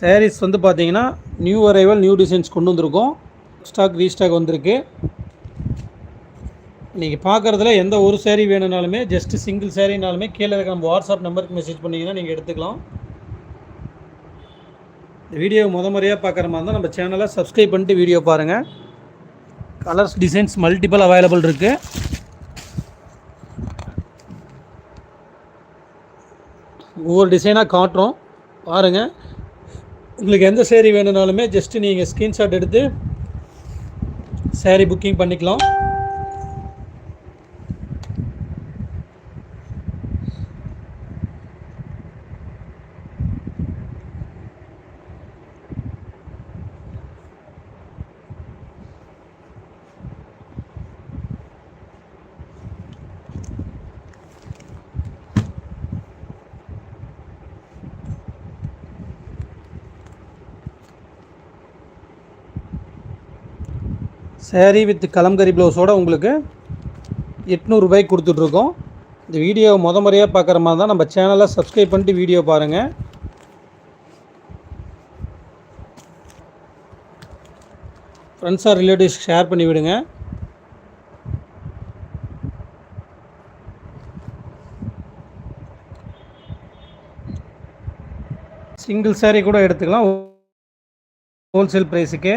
சாரீஸ் வந்து பார்த்தீங்கன்னா new arrival new designs கொண்டு வந்திருக்கோம். ஸ்டாக் ரீஸ்டாக் வந்திருக்கு. நீங்கள் பார்க்குறதுல எந்த ஒரு சேரீ வேணும்னாலுமே ஜஸ்ட் சிங்கிள் சேரீனாலுமே கீழே இருக்க நம்ம வாட்ஸ்அப் நம்பருக்கு மெசேஜ் பண்ணிங்கன்னா நீங்கள் எடுத்துக்கலாம். இந்த வீடியோ முத முறையாக பார்க்குற மாதிரி இருந்தால் நம்ம சேனலை சப்ஸ்கிரைப் பண்ணிட்டு வீடியோ பாருங்கள் கலர்ஸ் டிசைன்ஸ் மல்டிபிள் அவைலபிள் இருக்குது ஒவ்வொரு டிசைனாக காட்டுறோம். பாருங்கள் உங்களுக்கு எந்த சேரீ வேணும்னாலுமே ஜஸ்ட்டு நீங்கள் ஸ்க்ரீன்ஷாட் எடுத்து சேரீ புக்கிங் பண்ணிக்கலாம். சேரீ வித் கலம்கரி ப்ளவுஸோட உங்களுக்கு எட்நூறுபாய்க்கு கொடுத்துட்ருக்கோம். இந்த வீடியோ முத முறையாக பார்க்குற மாதிரி தான் நம்ம சேனலை சப்ஸ்கிரைப் பண்ணிட்டு வீடியோ பாருங்கள் ஃப்ரெண்ட்ஸ் ஆர் ரிலேட்டிவ்ஸ் ஷேர் பண்ணி விடுங்க. சிங்கிள் சேரீ கூட எடுத்துக்கலாம். ஹோல்சேல் ப்ரைஸுக்கு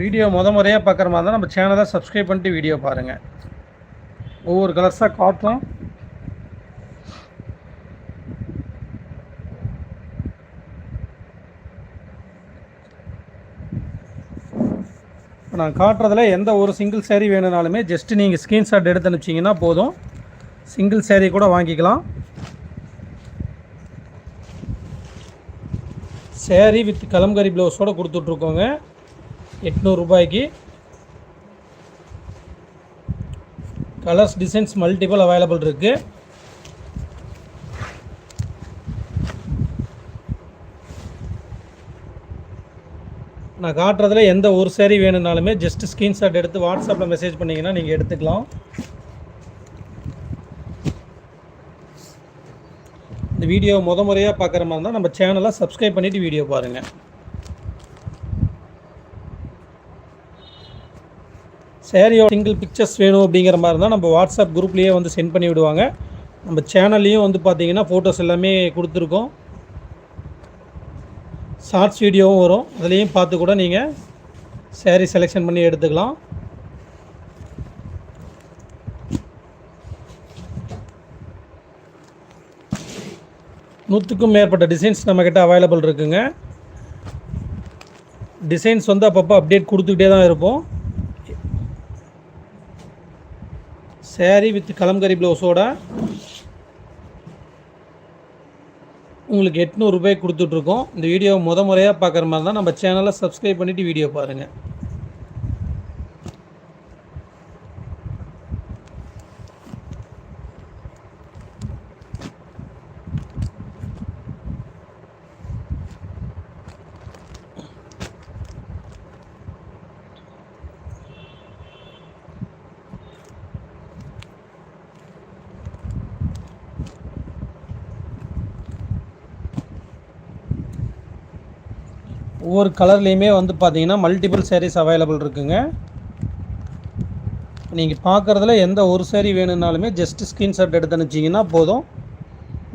வீடியோ முத முறையாக பார்க்குற மாதிரி தான் நம்ம சேனலை சப்ஸ்கிரைப் பண்ணிட்டு வீடியோ பாருங்கள் ஒவ்வொரு கலர்ஸாக காட்டலாம். இப்போ நான் காட்டுறதுல எந்த ஒரு சிங்கிள் சேரீ வேணும்னாலுமே ஜஸ்ட் நீங்கள் ஸ்க்ரீன்ஷாட் எடுத்து அனுப்பிச்சிங்கன்னா போதும். சிங்கிள் சேரீ கூட வாங்கிக்கலாம். சேரீ வித் கலம்கரி ப்ளவுஸோடு கொடுத்துட்ருக்கோங்க எட்நூறுபாய்க்கு கலர்ஸ் டிசைன்ஸ் மல்டிபிள் அவைலபிள் இருக்குது நான் காட்டுறதுல எந்த ஒரு சேரீ வேணும்னாலுமே ஜஸ்ட் ஸ்க்ரீன்ஷாட் எடுத்து வாட்ஸ்அப்பில் மெசேஜ் பண்ணிங்கன்னா நீங்கள் எடுத்துக்கலாம். இந்த வீடியோ முத முறையாக பார்க்குற மாதிரி இருந்தால் நம்ம சேனலை சப்ஸ்கிரைப் பண்ணிவிட்டு வீடியோ பாருங்கள் சேரீயோட சிங்கிள் பிக்சர்ஸ் வேணும் அப்படிங்கிற மாதிரி இருந்தால் நம்ம வாட்ஸ்அப் குரூப்லேயே வந்து சென்ட் பண்ணி விடுவாங்க. நம்ம சேனல்லையும் வந்து பார்த்தீங்கன்னா ஃபோட்டோஸ் எல்லாமே கொடுத்துருக்கோம். ஷார்ட்ஸ் வீடியோவும் வரும். அதுலேயும் பார்த்து கூட நீங்கள் சேரீ செலெக்ஷன் பண்ணி எடுத்துக்கலாம். நூற்றுக்கும் மேற்பட்ட டிசைன்ஸ் நம்மக்கிட்ட அவைலபிள் இருக்குங்க. டிசைன்ஸ் வந்து அப்பப்போ அப்டேட் கொடுத்துக்கிட்டே தான் இருப்போம். சேரீ வித் கலம்கரி ப்ளவுஸோட உங்களுக்கு எட்நூறுபாய் கொடுத்துட்ருக்கோம். இந்த வீடியோ முத முறையாக பார்க்குற மாதிரி தான் நம்ம சேனலை சப்ஸ்கிரைப் பண்ணிவிட்டு வீடியோ பாருங்கள் ஒவ்வொரு கலர்லேயுமே வந்து பார்த்தீங்கன்னா மல்டிபிள் சேரீஸ் அவைலபிள் இருக்குங்க. நீங்கள் பார்க்குறதுல எந்த ஒரு சேரீ வேணும்னாலுமே ஜஸ்ட் ஸ்க்ரீன்ஷாட் எடுத்து அனுப்பிச்சிங்கன்னா போதும்.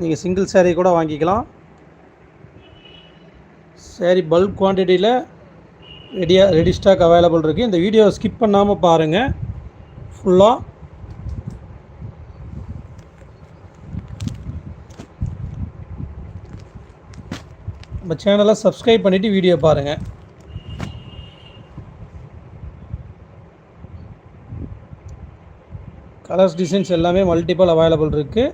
நீங்கள் சிங்கிள் சேரீ கூட வாங்கிக்கலாம். சேரீ பல்க் குவான்டிட்டியில் ரெடியாக ரெடி ஸ்டாக் அவைலபிள் இருக்குது இந்த வீடியோவை ஸ்கிப் பண்ணாமல் பாருங்கள் ஃபுல்லாக நம்ம சேனலை சப்ஸ்கிரைப் பண்ணிவிட்டு வீடியோ பாருங்கள் கலர்ஸ் டிசைன்ஸ் எல்லாமே மல்டிபிள் அவைலபிள் இருக்குது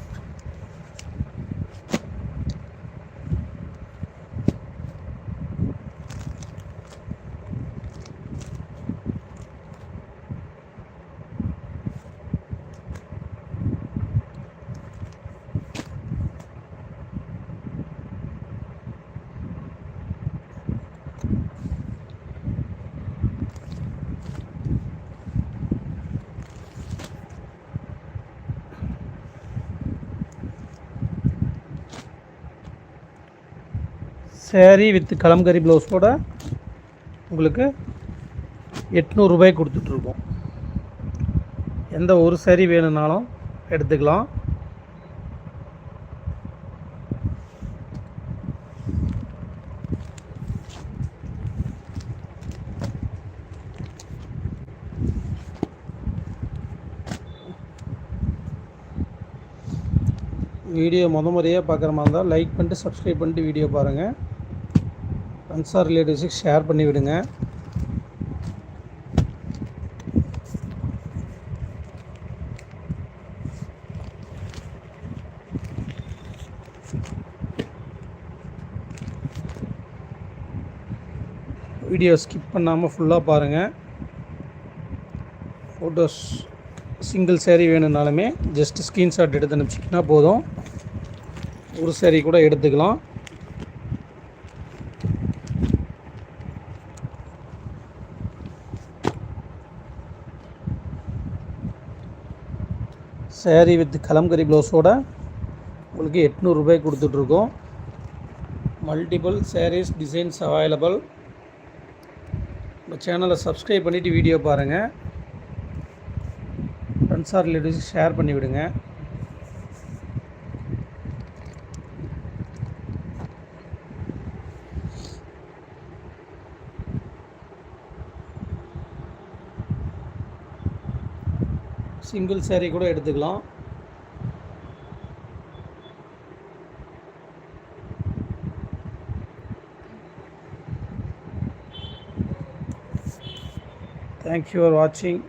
சேரீ வித் கலம்கரி ப்ளவுஸோட உங்களுக்கு எட்நூறுபாய் கொடுத்துட்ருக்கோம். எந்த ஒரு சேரீ வேணும்னாலும் எடுத்துக்கலாம். வீடியோ முத முறையாக பார்க்குற மாதிரி இருந்தால் லைக் பண்ணிட்டு சப்ஸ்கிரைப் பண்ணிட்டு வீடியோ பாருங்கள் ஃப்ரெண்ட்ஸ் ஆர் ரிலேட்டிவ்ஸுக்கு ஷேர் பண்ணி விடுங்க. வீடியோ ஸ்கிப் பண்ணாமல் ஃபுல்லாக பாருங்கள் ஃபோட்டோஸ் சிங்கிள் சேரீ வேணும்னாலுமே ஜஸ்ட் ஸ்க்ரீன்ஷாட் எடுத்து அனுப்பிச்சிங்கன்னா போதும். ஒரு சேரீ கூட எடுத்துக்கலாம். சேரீ வித் கலம்கரி ப்ளவுஸோட உங்களுக்கு எட்நூறுபாய் கொடுத்துட்ருக்கோம். மல்டிபிள் சேரீஸ் டிசைன்ஸ் அவைலபிள் நம்ம சேனலை சப்ஸ்கிரைப் பண்ணிவிட்டு வீடியோ பாருங்கள் ஃப்ரெண்ட்ஸ் ஆர் ரிலேட்டிவ்ஸ் ஷேர் பண்ணிவிடுங்க. சிங்கிள் சேரீ கூட எடுத்துக்கலாம். தேங்க்யூ ஃபார் வாட்சிங்